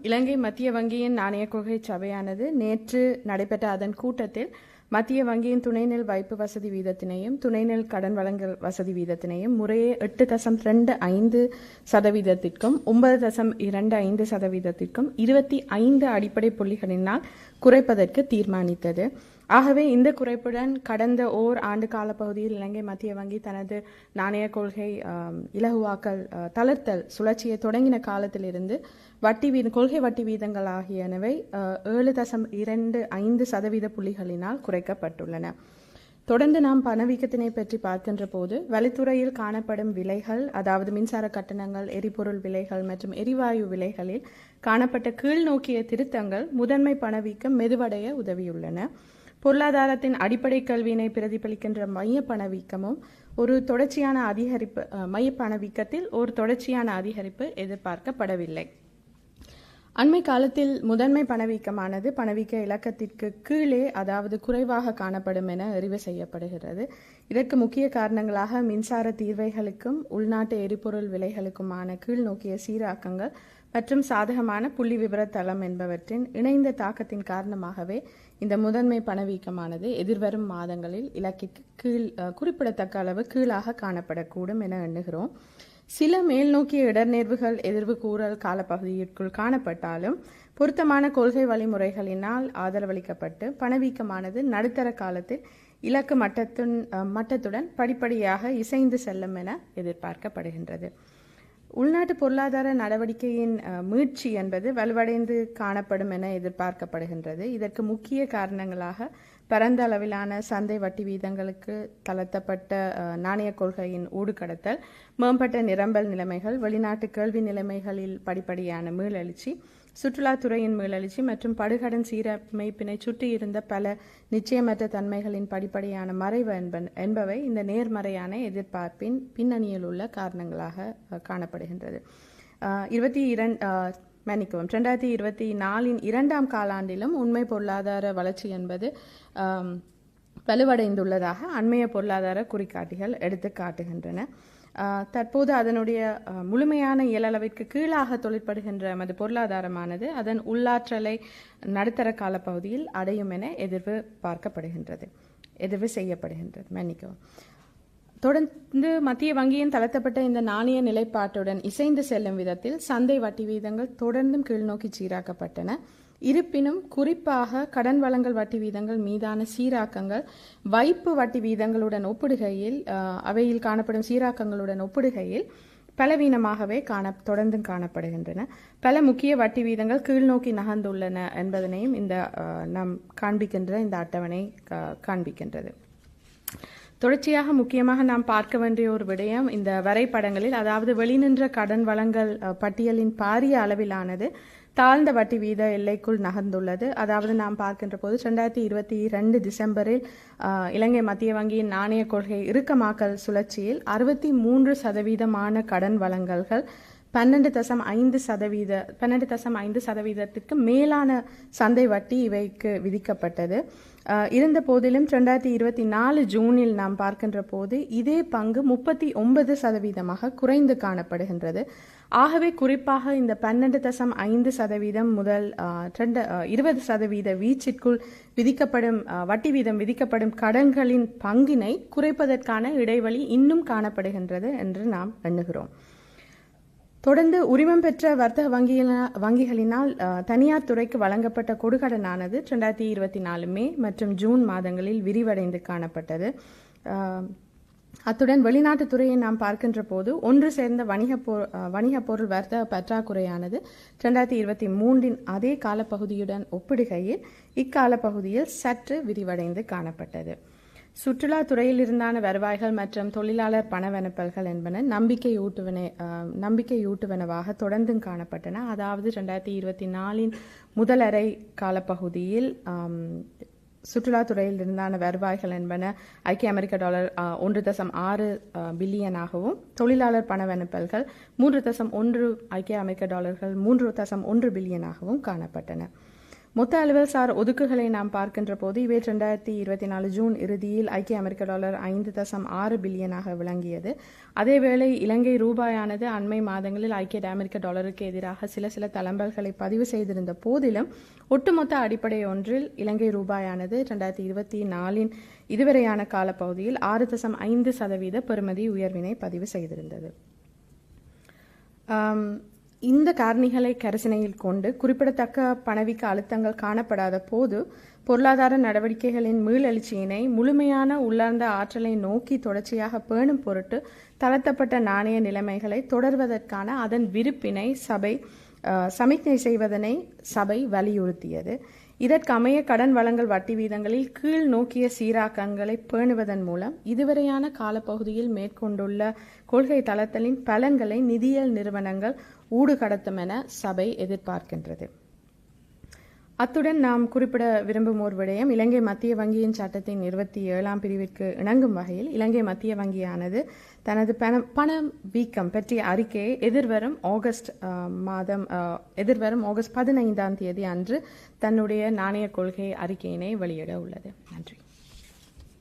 இலங்கை மத்திய வங்கியின் நாணய கொள்கை சபையானது நேற்று நடைபெற்ற அதன் கூட்டத்தில் மத்திய வங்கியின் துணைநெல் வைப்பு வசதி வீதத்தினையும் துணைநெல் கடன் வழங்கல் வசதி வீதத்தினையும் முறையே எட்டு தசம் ரெண்டு ஐந்து சதவீதத்திற்கும் ஒன்பது தசம் இரண்டு ஐந்து சதவீதத்திற்கும் இருபத்தி ஐந்து அடிப்படை புள்ளிகளினால் குறைப்பதற்கு தீர்மானித்தது. ஆகவே இந்த குறைப்புடன் கடந்த ஓர் ஆண்டு காலப்பகுதியில் இலங்கை மத்திய வங்கி தனது நாணய கொள்கை இலகுவாக்கல் தளர்த்தல் சுழற்சியை தொடங்கின காலத்திலிருந்து வட்டி வீத கொள்கை வட்டி வீதங்கள் ஆகியனவை ஏழு தசம் இரண்டு ஐந்து சதவீத புள்ளிகளினால் குறைக்கப்பட்டுள்ளன. தொடர்ந்து நாம் பணவீக்கத்தினை பற்றி பார்க்கின்ற போது வழித்துறையில் காணப்படும் விலைகள் அதாவது மின்சார கட்டணங்கள் எரிபொருள் விலைகள் மற்றும் எரிவாயு விலைகளில் காணப்பட்ட கீழ்நோக்கிய திருத்தங்கள் முதன்மை பணவீக்கம் மெதுவடைய உதவியுள்ளன. பொருளாதாரத்தின் அடிப்படை கல்வியினை பிரதிபலிக்கின்ற மைய பணவீக்கமும் ஒரு தொடர்ச்சியான அதிகரிப்பு மைய பணவீக்கத்தில் ஒரு தொடர்ச்சியான அதிகரிப்பு எதிர்பார்க்கப்படவில்லை. அண்மை காலத்தில் முதன்மை பணவீக்கமானது பணவீக்க இலக்கத்திற்கு கீழே அதாவது குறைவாக காணப்படும் என அறிவு செய்யப்படுகிறது. இதற்கு முக்கிய காரணங்களாக மின்சார தீர்வைகளுக்கும் உள்நாட்டு எரிபொருள் விலைகளுக்குமான கீழ்நோக்கிய சீராக்கங்கள் மற்றும் சாதகமான புள்ளி விவர தளம் என்பவற்றின் இணைந்த தாக்கத்தின் காரணமாகவே இந்த முதன்மை பணவீக்கமானது எதிர்வரும் மாதங்களில் இலக்கிற்கு கீழ் குறிப்பிடத்தக்க அளவு கீழாக காணப்படக்கூடும் என எண்ணுகிறோம். சில மேல்நோக்கிய இடர்நேர்வுகள் எதிர்வு கூறல் காலப்பகுதியிற்குள் காணப்பட்டாலும் பொருத்தமான கொள்கை வழிமுறைகளினால் ஆதரவளிக்கப்பட்டு பணவீக்கமானது நடுத்தர காலத்தில் இலக்கு மட்டத்துடன் அஹ், மட்டத்துடன் படிப்படியாக இசைந்து செல்லும் என எதிர்பார்க்கப்படுகின்றது. உள்நாட்டு பொருளாதார நடவடிக்கையின் மீட்சி என்பது வலுவடைந்து காணப்படும் என எதிர்பார்க்கப்படுகின்றது. இதற்கு முக்கிய காரணங்களாக பரந்த அளவிலான சந்தை வட்டி வீதங்களுக்கு தளர்த்தப்பட்ட நாணய கொள்கையின் ஊடுகடத்தல் மேம்பட்ட நிரம்பல் நிலைமைகள் வெளிநாட்டு கேள்வி நிலைமைகளில் படிப்படியான மீளெழுச்சி சுற்றுலாத்துறையின் மீளெழுச்சி மற்றும் படுகடன் சீரமைப்பினை சுற்றியிருந்த பல நிச்சயமற்ற தன்மைகளின் படிப்படியான மறைவு என்பவை இந்த நேர்மறையான எதிர்பார்ப்பின் பின்னணியில் உள்ள காரணங்களாக காணப்படுகின்றது. இருபத்தி இரண்டு மன்னிக்கவும் ரெண்டாயிரத்தி இருபத்தி நாலின் இரண்டாம் காலாண்டிலும் உண்மை பொருளாதார வளர்ச்சி என்பது வலுவடைந்துள்ளதாக அண்மைய பொருளாதார குறிகாட்டிகள் எடுத்து காட்டுகின்றன. தற்போது அதனுடைய முழுமையான இயலளவிற்கு கீழாக தொழிற்படுகின்ற மது பொருளாதாரமானது அதன் உள்ளாற்றலை நடுத்தர காலப்பகுதியில் அடையும் என எதிர்வு பார்க்கப்படுகின்றது. எதிர்வு செய்யப்படுகின்றது. மன்னிக்கவும். தொடர்ந்து மத்திய வங்கியின் தளர்த்தப்பட்ட இந்த நாணய நிலைப்பாட்டுடன் இசைந்து செல்லும் விதத்தில் சந்தை வட்டி வீதங்கள் தொடர்ந்தும் கீழ்நோக்கி சீராக்கப்பட்டன. இருப்பினும் குறிப்பாக கடன் வழங்கல் வட்டி வீதங்கள் மீதான சீராக்கங்கள் வைப்பு வட்டி வீதங்களுடன் ஒப்பிடுகையில் அவையில் காணப்படும் சீராக்கங்களுடன் ஒப்பிடுகையில் பலவீனமாகவே காண தொடர்ந்தும் காணப்படுகின்றன. பல முக்கிய வட்டி வீதங்கள் கீழ்நோக்கி நகர்ந்துள்ளன என்பதனையும் இந்த அஹ், நாம் காண்பிக்கின்ற இந்த அட்டவணை காண்பிக்கின்றது. தொடர்ச்சியாக முக்கியமாக நாம் பார்க்க வேண்டிய ஒரு விடயம் இந்த வரைபடங்களில் அதாவது வெளிநின்ற கடன் வழங்கல் அஹ், பட்டியலின் பாரிய அளவிலானது தாழ்ந்த வட்டி வீத எல்லைக்குள் நகர்ந்துள்ளது. அதாவது நாம் பார்க்கின்ற போது ரெண்டாயிரத்தி இருபத்தி ரெண்டு டிசம்பரில் இலங்கை மத்திய வங்கியின் நாணய கொள்கை இறுக்கமாக்கல் சுழற்சியில் அறுபத்தி மூன்று சதவீதமான கடன் வழங்கல்கள் பன்னெண்டு தசம் ஐந்து சதவீத பன்னெண்டு தசம் ஐந்து சதவீதத்திற்கு மேலான சந்தை வட்டி இவைக்கு விதிக்கப்பட்டது. இருந்த போதிலும் ரெண்டாயிரத்தி இருபத்தி நாலு ஜூனில் நாம் பார்க்கின்ற போது இதே பங்கு முப்பத்தி ஒன்பது சதவீதமாக குறைந்து காணப்படுகின்றது. ஆகவே குறிப்பாக இந்த பன்னெண்டு தசம் ஐந்து சதவீதம் முதல் ரெண்டு இருபது சதவீத வீச்சிற்குள் விதிக்கப்படும் வட்டி வீதம் விதிக்கப்படும் கடன்களின் பங்கினை குறைப்பதற்கான இடைவெளி இன்னும் காணப்படுகின்றது என்று நாம் எண்ணுகிறோம். தொடர்ந்து உரிமம் பெற்ற வர்த்தக வங்கியின- வங்கிகளினால் தனியார் துறைக்கு வழங்கப்பட்ட கொடுகடனானது ரெண்டாயிரத்தி இருபத்தி நாலு மே மற்றும் ஜூன் மாதங்களில் விரிவடைந்து காணப்பட்டது. அத்துடன் வெளிநாட்டு துறையை நாம் பார்க்கின்ற போது ஒன்று சேர்ந்த வணிக போ வணிக பொருள் வர்த்தக பற்றாக்குறையானது ரெண்டாயிரத்தி இருபத்தி மூன்றின் அதே காலப்பகுதியுடன் ஒப்பிடுகையில் இக்காலப்பகுதியில் சற்று விரிவடைந்து காணப்பட்டது. சுற்றுலாத்துறையில் இருந்தான வருவாய்கள் மற்றும் தொழிலாளர் பணவெனப்பல்கள் என்பன நம்பிக்கையூட்டுவன நம்பிக்கையூட்டுவனவாக தொடர்ந்தும் காணப்பட்டன. அதாவது ரெண்டாயிரத்தி இருபத்தி நாலின் முதலரை காலப்பகுதியில் சுற்றுலாத்துறையில் இருந்தான வருவாய்கள் என்பன ஐக்கிய அமெரிக்க டாலர் ஒன்று தசம் ஆறு பில்லியனாகவும் தொழிலாளர் பணவெனப்பல்கள் மூன்று தசம் ஒன்று ஐக்கிய அமெரிக்க டாலர்கள் மூன்று தசம் ஒன்று பில்லியனாகவும் காணப்பட்டன. மொத்த அலுவல்சார் ஒதுக்குகளை நாம் பார்க்கின்ற போது இவை ரெண்டாயிரத்தி இருபத்தி நாலு ஜூன் இறுதியில் ஐக்கிய அமெரிக்க டாலர் ஐந்து தசம் ஆறு பில்லியனாக விளங்கியது. அதேவேளை இலங்கை ரூபாயானது அண்மை மாதங்களில் ஐக்கிய அமெரிக்க டாலருக்கு எதிராக சில சில தளம்பல்களை பதிவு செய்திருந்த போதிலும் ஒட்டுமொத்த அடிப்படை ஒன்றில் இலங்கை ரூபாயானது ரெண்டாயிரத்தி இருபத்தி நாலின் இதுவரையான காலப்பகுதியில் ஆறு தசம் ஐந்து சதவீத பெறுமதி உயர்வினை பதிவு செய்திருந்தது. இந்த காரணிகளை கரிசனையில் கொண்டு குறிப்பிடத்தக்க பணவீக்க அழுத்தங்கள் காணப்படாத போது பொருளாதார நடவடிக்கைகளின் மீளெழுச்சியினை முழுமையான உள்ளார்ந்த ஆற்றலை நோக்கி தொடர்ச்சியாக பேணும் பொருட்டு தளர்த்தப்பட்ட நாணய நிலைமைகளை தொடர்வதற்கான அதன் விருப்பினை சபை சமிக்ஞை செய்வதனை சபை வலியுறுத்தியது. இதற்கமைய கடன் வழங்கல் வட்டி வீதங்களில் கீழ் நோக்கிய சீராக்கங்களை பேணுவதன் மூலம் இதுவரையான காலப்பகுதியில் மேற்கொண்டுள்ள கொள்கை தளத்தலின் பலன்களை நிதியியல் நிறுவனங்கள் ஊடுகடத்தும் என சபை எதிர்பார்க்கின்றது. அத்துடன் நாம் குறிப்பிட விரும்பும் ஒரு விடயம் இலங்கை மத்திய வங்கியின் சட்டத்தின் இருபத்தி ஏழாம் பிரிவிற்கு இணங்கும் வகையில் இலங்கை மத்திய வங்கியானது தனது பண பண வீக்கம் பற்றிய அறிக்கையை எதிர்வரும் ஆகஸ்ட் மாதம் எதிர்வரும் ஆகஸ்ட் பதினைந்தாம் தேதி அன்று தன்னுடைய நாணய கொள்கை அறிக்கையினை வெளியிட உள்ளது. நன்றி.